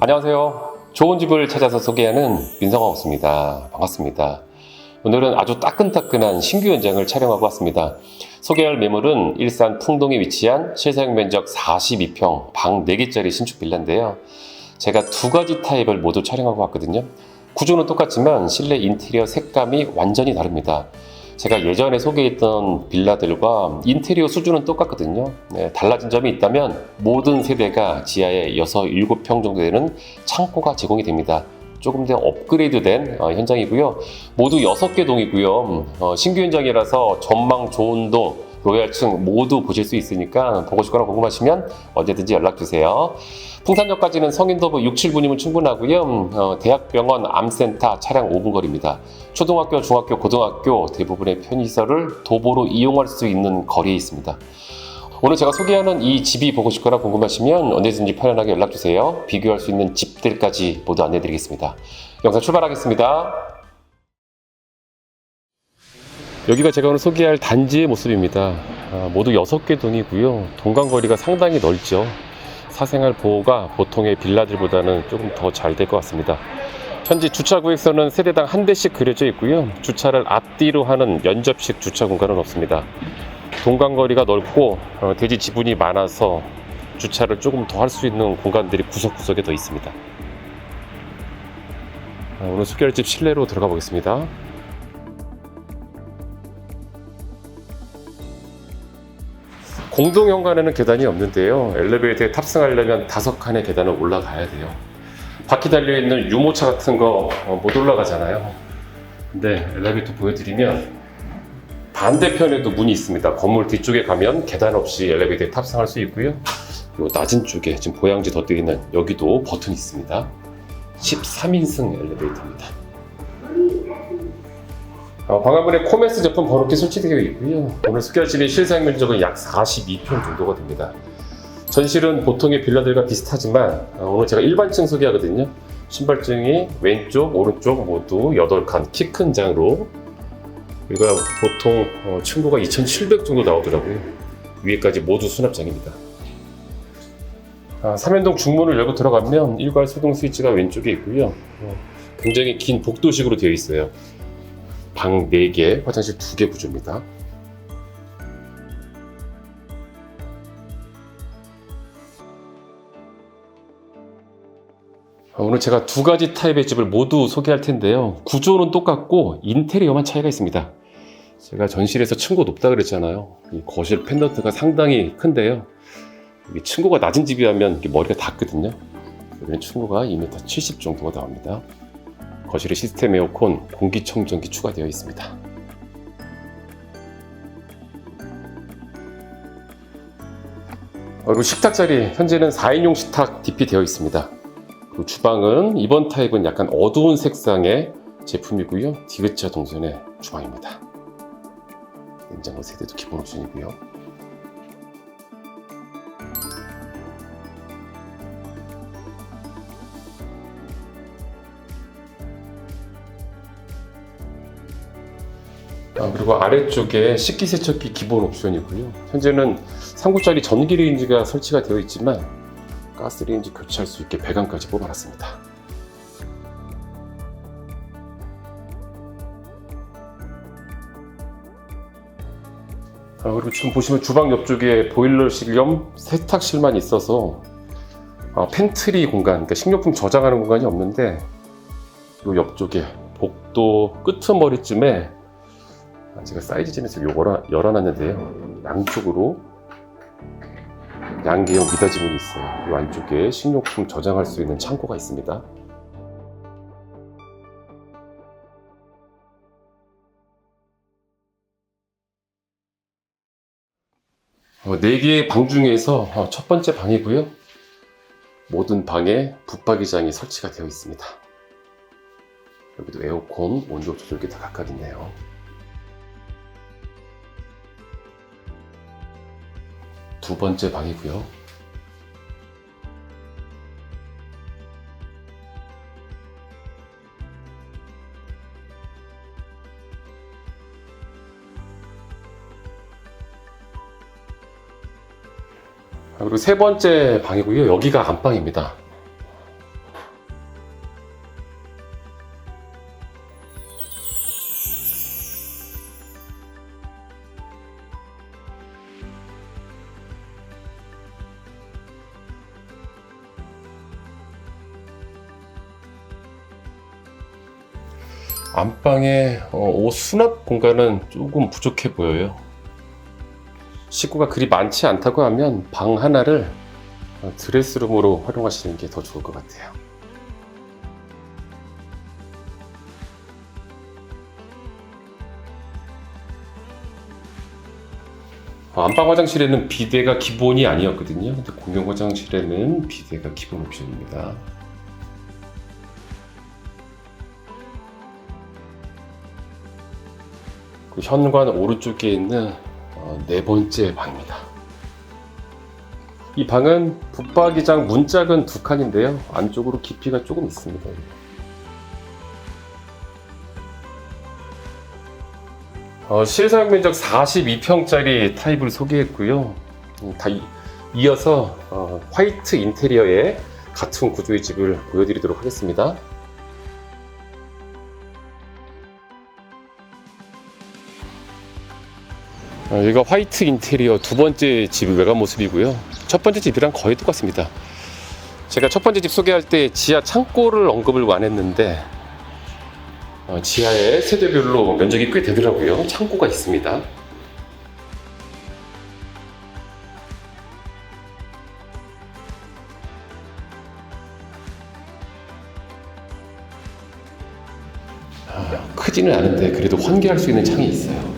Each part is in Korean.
안녕하세요. 좋은 집을 찾아서 소개하는 민성하우스입니다. 반갑습니다. 오늘은 아주 따끈따끈한 신규 현장을 촬영하고 왔습니다. 소개할 매물은 일산 풍동에 위치한 실사용 면적 42평, 방 4개짜리 신축 빌라인데요. 제가 두 가지 타입을 모두 촬영하고 왔거든요. 구조는 똑같지만 실내 인테리어 색감이 완전히 다릅니다. 제가 예전에 소개했던 빌라들과 인테리어 수준은 똑같거든요. 네, 달라진 점이 있다면 모든 세대가 지하에 6, 7평 정도 되는 창고가 제공이 됩니다. 조금 더 업그레이드된 어, 현장이고요. 모두 6개 동이고요. 어, 신규 현장이라서 전망 좋은 동, 로얄층 모두 보실 수 있으니까 보고 싶거나 궁금하시면 언제든지 연락 주세요. 풍산역까지는 성인도보 6, 7분이면 충분하고요. 어, 대학병원, 암센터 차량 5분 거리입니다. 초등학교, 중학교, 고등학교 대부분의 편의시설을 도보로 이용할 수 있는 거리에 있습니다. 오늘 제가 소개하는 이 집이 보고 싶거나 궁금하시면 언제든지 편안하게 연락 주세요. 비교할 수 있는 집들까지 모두 안내 드리겠습니다. 영상 출발하겠습니다. 여기가 제가 오늘 소개할 단지의 모습입니다. 아, 모두 6개 동이고요. 동간거리가 상당히 넓죠. 사생활 보호가 보통의 빌라들보다는 조금 더 잘 될 것 같습니다. 현재 주차 구역서는 세대당 한 대씩 그려져 있고요. 주차를 앞뒤로 하는 연접식 주차 공간은 없습니다. 동간거리가 넓고 어, 대지 지분이 많아서 주차를 조금 더 할 수 있는 공간들이 구석구석에 더 있습니다. 아, 오늘 소개할 집 실내로 들어가 보겠습니다. 공동 현관에는 계단이 없는데요. 엘리베이터에 탑승하려면 다섯 칸의 계단을 올라가야 돼요. 바퀴 달려 있는 유모차 같은 거 못 올라가잖아요. 근데 엘리베이터 보여드리면 반대편에도 문이 있습니다. 건물 뒤쪽에 가면 계단 없이 엘리베이터에 탑승할 수 있고요. 그리고 낮은 쪽에 지금 보양지 덧대어 있는 여기도 버튼이 있습니다. 13인승 엘리베이터입니다. 어, 방화문에 코메스 제품 번호키 설치되어 있고요. 오늘 소개할 집의 실사용 면적은 약 42평 정도가 됩니다. 전실은 보통의 빌라들과 비슷하지만 어, 오늘 제가 일반층 소개하거든요. 신발증이 왼쪽, 오른쪽 모두 8칸 키 큰 장으로 여기가 보통 어, 층고가 2,700 정도 나오더라고요. 위에까지 모두 수납장입니다. 아, 삼연동 중문을 열고 들어가면 일괄 소동 스위치가 왼쪽에 있고요. 어, 굉장히 긴 복도식으로 되어 있어요. 방 4개, 화장실 2개 구조입니다. 아, 오늘 제가 두 가지 타입의 집을 모두 소개할 텐데요. 구조는 똑같고 인테리어만 차이가 있습니다. 제가 전실에서 층고 높다 그랬잖아요. 이 거실 펜던트가 상당히 큰데요. 이게 층고가 낮은 집이라면 머리가 닿거든요. 여기는 층고가 2m 70 정도가 나옵니다. 거실에 시스템 에어컨, 공기청정기 추가되어 있습니다. 그리고 식탁 자리 현재는 4인용 식탁 DP 되어 있습니다. 그리고 주방은 이번 타입은 약간 어두운 색상의 제품이고요. 디귿자 동선의 주방입니다. 냉장고 세대도 기본 옵션이고요. 아, 그리고 아래쪽에 식기세척기 기본 옵션이고요. 현재는 3구짜리 전기 레인지가 설치가 되어 있지만 가스 레인지 교체할 수 있게 배관까지 뽑아놨습니다. 아, 그리고 지금 보시면 주방 옆쪽에 보일러실 겸 세탁실만 있어서 아, 팬트리 공간, 그러니까 식료품 저장하는 공간이 없는데 이 옆쪽에 복도 끄트머리쯤에 아, 제가 사이즈 재면서 요거 열어놨는데요. 양쪽으로 양계형 미닫이 문이 있어요. 이 안쪽에 식료품 저장할 수 있는 창고가 있습니다. 어, 4개의 방 중에서 어, 첫 번째 방이고요. 모든 방에 붙박이장이 설치가 되어 있습니다. 여기도 에어컨, 온도 조절기 다 각각 있네요. 두 번째 방이고요. 아, 그리고 세 번째 방이고요. 여기가 안방입니다. 안방에 어, 옷 수납 공간은 조금 부족해 보여요. 식구가 그리 많지 않다고 하면 방 하나를 어, 드레스룸으로 활용하시는 게 더 좋을 것 같아요. 어, 안방 화장실에는 비데가 기본이 아니었거든요. 근데 공용 화장실에는 비데가 기본 옵션입니다. 그 현관 오른쪽에 있는 어, 네 번째 방입니다. 이 방은 붙박이장 문짝은 두 칸인데요. 안쪽으로 깊이가 조금 있습니다. 어, 실사용 면적 42평짜리 타입을 소개했고요. 음, 다 이, 이어서 어, 화이트 인테리어의 같은 구조의 집을 보여드리도록 하겠습니다. 여기가 화이트 인테리어 두 번째 집 외관 모습이고요. 첫 번째 집이랑 거의 똑같습니다. 제가 첫 번째 집 소개할 때 지하 창고를 언급을 안 했는데 어, 지하에 세대별로 면적이 꽤 되더라고요. 창고가 있습니다. 아, 크지는 않은데 그래도 환기할 수 있는 창이 있어요.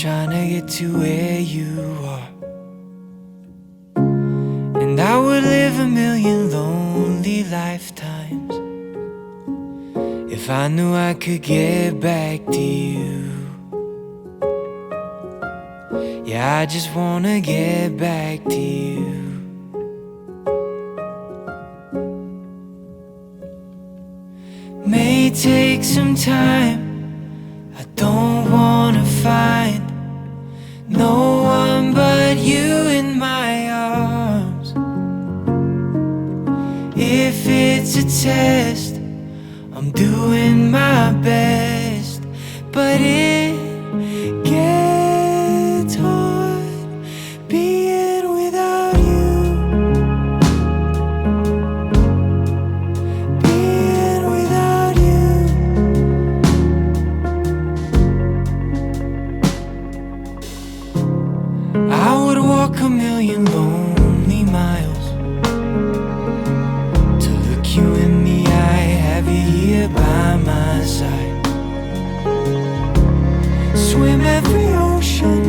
trying to get to where you are. And I would live a million lonely lifetimes if I knew I could get back to you. Yeah, I just wanna get back to you. may take some time. I don't wanna find no one but you in my arms. If it's a test, I'm doing my every ocean,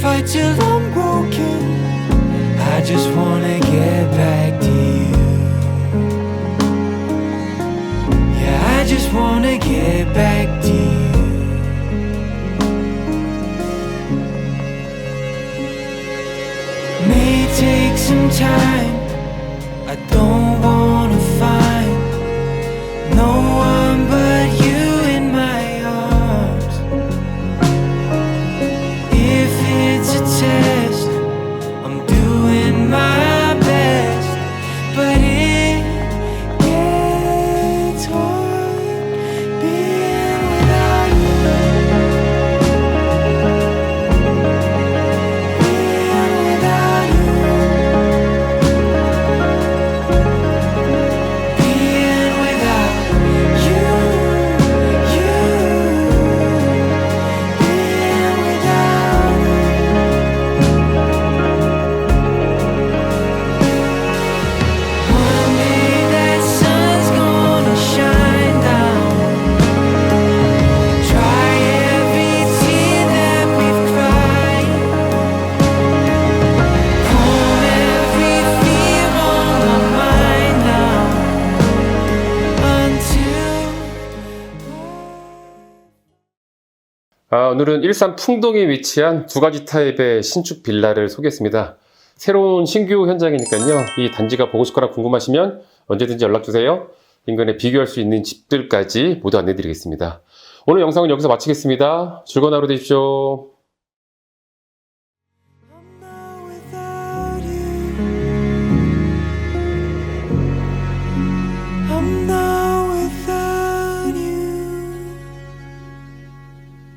fight till I'm broken. I just wanna get back to you. Yeah, I just wanna get back to you. May take some time. I don't wanna 아, 오늘은 일산 풍동에 위치한 두 가지 타입의 신축 빌라를 소개했습니다. 새로운 신규 현장이니까요. 이 단지가 보고 싶거나 궁금하시면 언제든지 연락주세요. 인근에 비교할 수 있는 집들까지 모두 안내드리겠습니다. 오늘 영상은 여기서 마치겠습니다. 즐거운 하루 되십시오.